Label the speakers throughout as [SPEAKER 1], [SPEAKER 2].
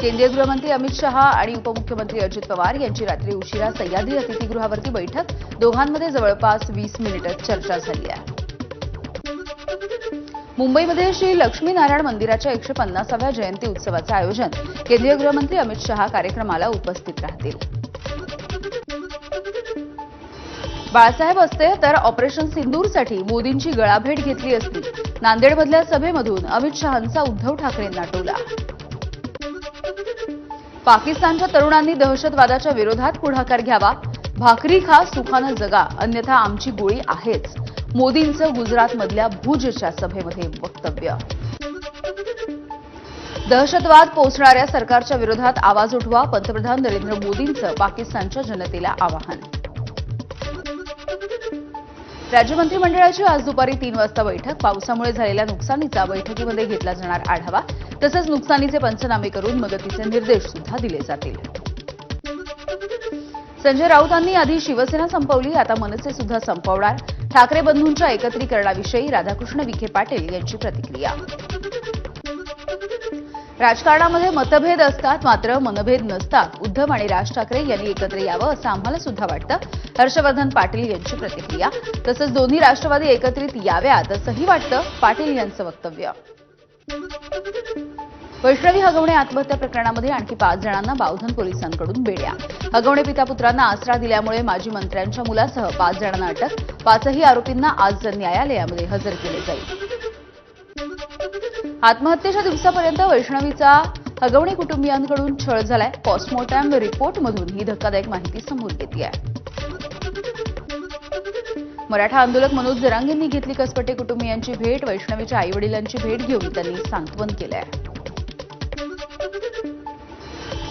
[SPEAKER 1] केंद्रीय गृहमंत्री अमित शहा आणि उपमुख्यमंत्री अजित पवार यांची रात्री उशिरा सह्याद्री अतिथीगृहावरती बैठक. दोघांमध्ये जवळपास वीस मिनिटं चर्चा झाली आहे. मुंबईमध्ये श्री लक्ष्मीनारायण मंदिराच्या एकशे पन्नासाव्या जयंती उत्सवाचं आयोजन केंद्रीय गृहमंत्री अमित शहा कार्यक्रमाला उपस्थित राहतील. बाळासाहेब असते तर ऑपरेशन सिंदूरसाठी मोदींची गळाभेट घेतली असती. नांदेडमधल्या सभेमधून अमित शहांचा उद्धव ठाकरेंना टोला. पाकिस्तानच्या तरुणांनी दहशतवादाच्या विरोधात पुढाकार घ्यावा. भाकरी खा सुखानं जगा. अन्यथा आमची गोळी आहेच. मोदींचं गुजरातमधल्या भुजच्या सभेमध्ये वक्तव्य. दहशतवाद पोचणाऱ्या सरकारच्या विरोधात आवाज उठवा पंतप्रधान नरेंद्र मोदींचं पाकिस्तानच्या जनतेला आवाहन. राज्य मंत्रिमंडळाची आज दुपारी तीन वाजता बैठक. पावसामुळे झालेल्या नुकसानीचा बैठकीमध्ये घेतला जाणार आढावा. तसंच नुकसानीचे पंचनामे करून मदतीचे निर्देश सुद्धा दिले जातील. संजय राऊतांनी आधी शिवसेना संपवली आता मनसे सुद्धा संपवणार. ठाकरे बंधूंच्या एकत्रीकरणाविषयी राधाकृष्ण विखे पाटील यांची प्रतिक्रिया. राजकारणामध्ये मतभेद असतात मात्र मनभेद नसतात. उद्धव आणि राज ठाकरे यांनी एकत्र यावं असं आम्हाला सुद्धा वाटतं. हर्षवर्धन पाटील यांची प्रतिक्रिया. तसंच दोन्ही राष्ट्रवादी एकत्रित याव्यात असंही वाटतं पाटील यांचं वक्तव्य. वैष्णवी हगवणे आत्महत्या प्रकरणामध्ये आणखी पाच जणांना बावधन पोलिसांकडून बेड्या. हगवणे पिता पुत्रांना आसरा दिल्यामुळे माजी मंत्र्यांच्या मुलासह पाच जणांना अटक. पाचही आरोपींना आज न्यायालयामध्ये हजर केले जाईल. आत्महत्येच्या दिवसापर्यंत वैष्णवीचा हगवणे कुटुंबियांकडून छळ झालाय. पोस्टमॉर्टम रिपोर्टमधून ही धक्कादायक माहिती समोर येते मराठा आंदोलक मनोज जरांगेंनी घेतली कसपटे कुटुंबियांची भेट वैष्णवीच्या आईवडिलांची भेट घेऊन त्यांनी सांत्वन केलंय.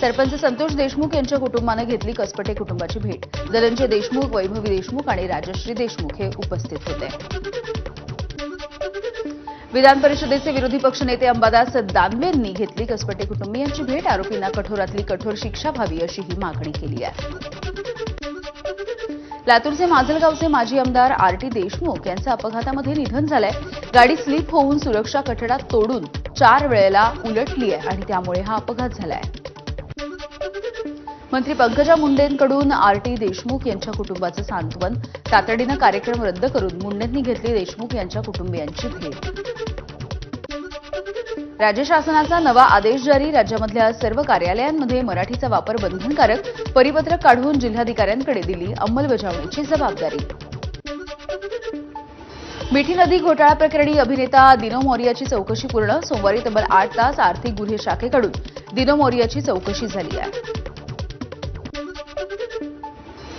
[SPEAKER 1] सरपंच संतोष देशमुख यांच्या कुटुंबानं घेतली कसपटे कुटुंबाची भेट. धनंजय देशमुख वैभवी देशमुख आणि राजश्री देशमुख हे उपस्थित होते. विधान परिषदेचे विरोधी पक्षनेते अंबादास दानवेंनी घेतली कसपटे कुटुंबियांची भेट. आरोपींना कठोरातली कठोर शिक्षा व्हावी अशी ही मागणी केली आहे. लातूरचे माजलगावचे माजी आमदार आर टी देशमुख यांचं अपघातामध्ये निधन झालंय. गाडी स्लिप होऊन सुरक्षा कठडात तोडून चार वेळेला उलटली आहे आणि त्यामुळे हा अपघात झालाय. मंत्री पंकजा मुंडेंकडून आर टी देशमुख यांच्या कुटुंबाचं सांत्वन. तातडीनं कार्यक्रम रद्द करून मुंडेंनी घेतली देशमुख यांच्या कुटुंबियांची भेट. राज्य शासनाचा नवा आदेश जारी राज्यामधल्या सर्व कार्यालयांमध्ये मराठीचा वापर बंधनकारक परिपत्रक काढून जिल्हाधिकाऱ्यांकडे दिली अंमलबजावणीची जबाबदारी. मिठी नदी घोटाळा प्रकरणी अभिनेता दिनो मौर्याची चौकशी पूर्ण सोमवारी तब्बल आठ तास आर्थिक गुन्हे शाखेकडून दिनो मौर्याची चौकशी झाली आहे.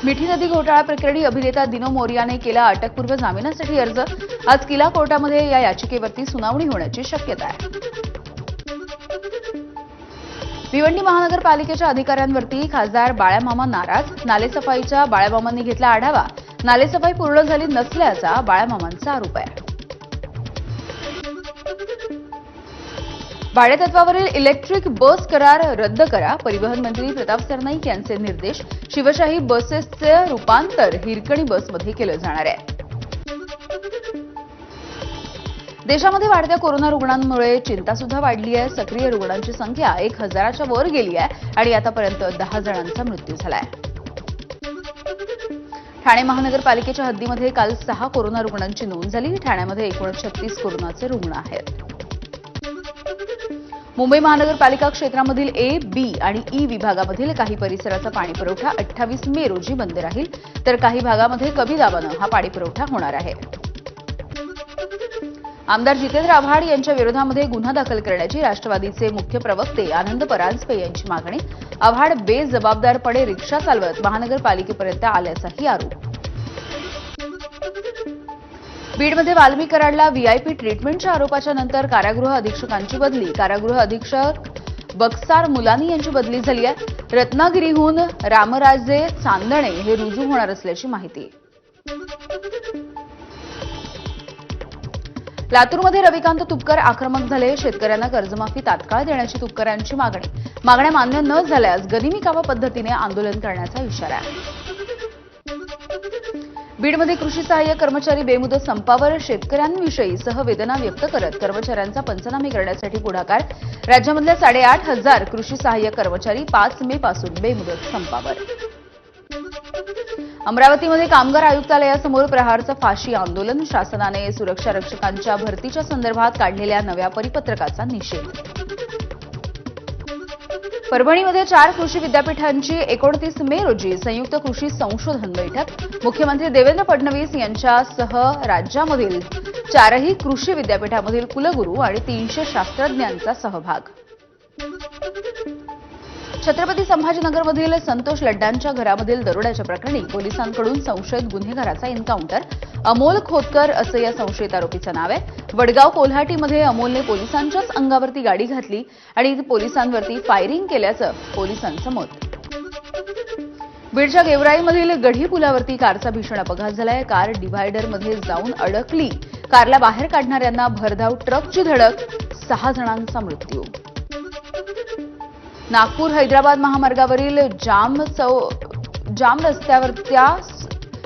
[SPEAKER 1] मिठी नदी घोटाळा प्रकरणी अभिनेता दिनो मोरियाने केला अटकपूर्व जामिनासाठी अर्ज आज किला कोर्टामध्ये या याचिकेवरती सुनावणी होण्याची शक्यता आहे. भिवंडी महानगरपालिकेच्या अधिकाऱ्यांवरती खासदार बाळ्यामामा नाराज. नालेसफाईच्या बाळ्यामामांनी घेतला आढावा. नालेसफाई पूर्ण झाली नसल्याचा बाळ्यामामांचा आरोप आहे. भाडेतत्वावरील इलेक्ट्रिक बस करार रद्द करा. परिवहन मंत्री प्रताप सरनाईक यांचे निर्देश. शिवशाही बसेसचे रूपांतर हिरकणी बसमध्ये केलं जाणार आहे. देशामध्ये वाढत्या कोरोना रुग्णांमुळे चिंता सुद्धा वाढली आहे. सक्रिय रुग्णांची संख्या एक हजाराच्या वर गेली आहे आणि आतापर्यंत दहा जणांचा मृत्यू झालाय. ठाणे महानगरपालिकेच्या हद्दीमध्ये काल सहा कोरोना रुग्णांची नोंद झाली. ठाण्यामध्ये एकूण छत्तीस कोरोनाचे रुग्ण आहेत. मुंबई महानगरपालिका क्षेत्रामधील ए बी आणि ई विभागामधील काही परिसराचा पाणीपुरवठा अठ्ठावीस मे रोजी बंद राहील. तर काही भागामध्ये कमी दाबानं हा पाणीपुरवठा होणार आहे. आमदार जितेंद्र आव्हाड यांच्या विरोधामध्ये गुन्हा दाखल करण्याची राष्ट्रवादीचे मुख्य प्रवक्ते आनंद परांजपे यांची मागणी. आव्हाड बेजबाबदारपणे रिक्षा चालवत महानगरपालिकेपर्यंत आल्याचाही आरोप. बीडमध्ये वाल्मी कराडला व्हीआयपी ट्रीटमेंटच्या आरोपाच्या नंतर कारागृह अधीक्षकांची बदली. कारागृह अधीक्षक बक्सार मुलानी यांची बदली झाली आहे. रत्नागिरीहून रामराजे चांदणे हे रुजू होणार असल्याची माहिती. लातूरमध्ये रविकांत तुपकर आक्रमक झाले. शेतकऱ्यांना कर्जमाफी तात्काळ देण्याची तुपकरांची मागणी. मागण्या मान्य न झाल्यास गनिमी कामा पद्धतीने आंदोलन करण्याचा इशारा. बीडमध्ये कृषी सहाय्यक कर्मचारी बेमुदत संपावर शेतकऱ्यांविषयी सहवेदना व्यक्त करत कर्मचाऱ्यांचा पंचनामे करण्यासाठी पुढाकार. राज्यामधल्या साडेआठ हजार कृषी सहाय्यक कर्मचारी पाच मे पासून बेमुदत संपावर. अमरावतीमध्ये कामगार आयुक्तालयासमोर प्रहारचं फाशी आंदोलन. शासनाने सुरक्षा रक्षकांच्या भरतीच्या संदर्भात काढलेल्या नव्या परिपत्रकाचा निषेध. परभणीमध्ये चार कृषी विद्यापीठांची एकोणतीस मे रोजी संयुक्त कृषी संशोधन बैठक. मुख्यमंत्री देवेंद्र फडणवीस यांच्यासह राज्यामधील चारही कृषी विद्यापीठामधील कुलगुरू आणि तीनशे शास्त्रज्ञांचा सहभाग. छत्रपती संभाजीनगरमधील संतोष लड्डांच्या घरामधील दरोड्याच्या प्रकरणी पोलिसांकडून संशयित गुन्हेगाराचा एन्काउंटर. अमोल खोतकर असं या संशयित आरोपीचं नाव आहे. वडगाव कोल्हाटीमध्ये अमोलने पोलिसांच्याच अंगावरती गाडी घातली आणि पोलिसांवरती फायरिंग केल्याचं पोलिसांचं मत बीडच्या गेवराईमधील गढी पुलावरती कारचा भीषण अपघात झालाय. कार डिव्हायडरमध्ये जाऊन अडकली. कारला बाहेर काढणाऱ्यांना भरधाव ट्रकची धडक. सहा जणांचा मृत्यू. नागपूर हैदराबाद महामार्गावरील जाम चौ जाम रस्त्यावरत्या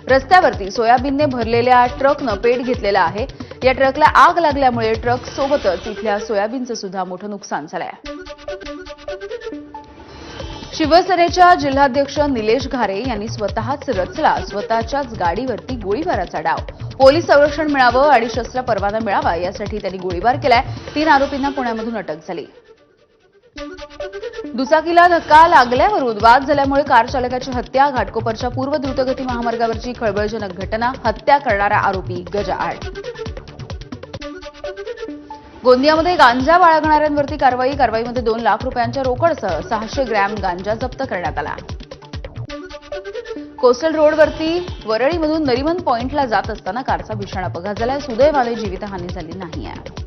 [SPEAKER 1] रस्त्यावरती सोयाबीनने भरलेल्या ट्रकनं पेट घेतलेला आहे. या ट्रकला आग लागल्यामुळे ट्रक सोबतच इथल्या सोयाबीनचं सुद्धा मोठं नुकसान झालंय. शिवसेनेच्या जिल्हाध्यक्ष निलेश घारे यांनी स्वतःच रचला स्वतःच्याच गाडीवरती गोळीबाराचा डाव. पोलीस संरक्षण मिळावं आणि शस्त्र परवाना मिळावा यासाठी त्यांनी गोळीबार केलाय. तीन आरोपींना पुण्यामधून अटक झाली. दुचाकीला धक्का लागल्यावरून वाद झाल्यामुळे कार चालकाची हत्या घाटकोपरच्या पूर्व द्रुतगती महामार्गावरची खळबळजनक घटना हत्या करणारा आरोपी गजाआड. गोंदियामध्ये गांजा बाळगणाऱ्यांवरती कारवाई कारवाईमध्ये दोन लाख रुपयांच्या रोकडसह सहाशे ग्रॅम गांजा जप्त करण्यात आला. कोस्टल रोडवरती वरळीमधून नरिमन पॉइंटला जात असताना कारचा भीषण अपघात झाला सुदैवाने जीवितहानी झाली नाही आहे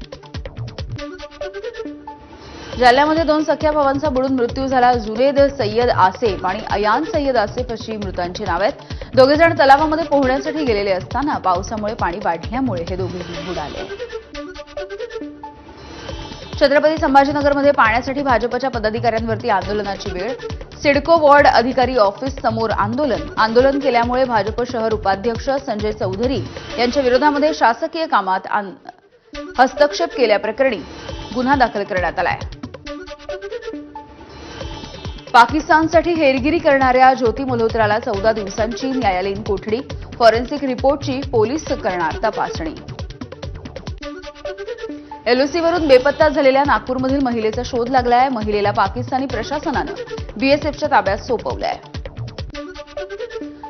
[SPEAKER 1] जालन्यामध्ये दोन सख्या भावांचा बुडून मृत्यू झाला. जुनेद सय्यद आसेफ आणि अयान सय्यद आसेफ अशी मृतांची नाव आहेत. दोघे जण तलावामध्ये पोहण्यासाठी गेलेले असताना पावसामुळे पाणी वाढल्यामुळे हे दोघेही बुडाले. छत्रपती संभाजीनगरमध्ये पाण्यासाठी भाजपच्या पदाधिकाऱ्यांवरती आंदोलनाची वेळ. सिडको वॉर्ड अधिकारी ऑफिस समोर आंदोलन. आंदोलन केल्यामुळे भाजप शहर उपाध्यक्ष संजय चौधरी यांच्या विरोधामध्ये शासकीय कामात हस्तक्षेप केल्याप्रकरणी गुन्हा दाखल करण्यात आलाय. पाकिस्तानसाठी हेरगिरी करणाऱ्या ज्योती मल्होत्राला चौदा दिवसांची न्यायालयीन कोठडी. फॉरेन्सिक रिपोर्टची पोलीस करणार तपासणी. एलओसीवरून बेपत्ता झालेल्या नागपूरमधील महिलेचा शोध लागलाय. महिलेला पाकिस्तानी प्रशासनानं बीएसएफच्या ताब्यात सोपवलंय.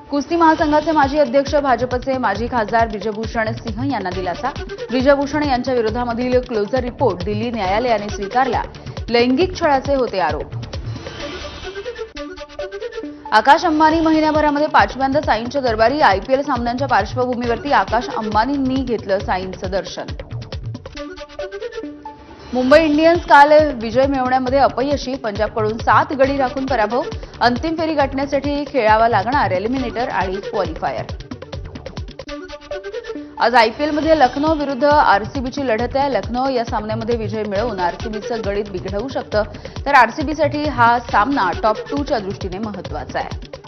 [SPEAKER 1] कुस्ती महासंघाचे माजी अध्यक्ष भाजपचे माजी खासदार विजयभूषण सिंह यांना दिलासा. विजयभूषण यांच्या विरोधामधील क्लोजर रिपोर्ट दिल्ली न्यायालयाने स्वीकारला. लैंगिक छळाचे होते आरोप. आकाश अंबानी महिन्याभरामध्ये पाचव्यांदा साईंच्या दरबारी आयपीएल सामन्यांच्या पार्श्वभूमीवरती आकाश अंबानींनी घेतलं साईंचं दर्शन. मुंबई इंडियन्स काल विजय मिळवण्यामध्ये अपयशी. पंजाबकडून सात गडी राखून पराभव. अंतिम फेरी गाठण्यासाठी खेळावा लागणार. एलिमिनेटर आणि क्वालिफायर आज आयपीएलमध्ये लखनौ विरुद्ध आरसीबीची लढत आहे. लखनौ या सामन्यामध्ये विजय मिळवून आरसीबीचं गणित बिघडवू शकतं. तर आरसीबीसाठी हा सामना टॉप टूच्या दृष्टीने महत्त्वाचा आहे.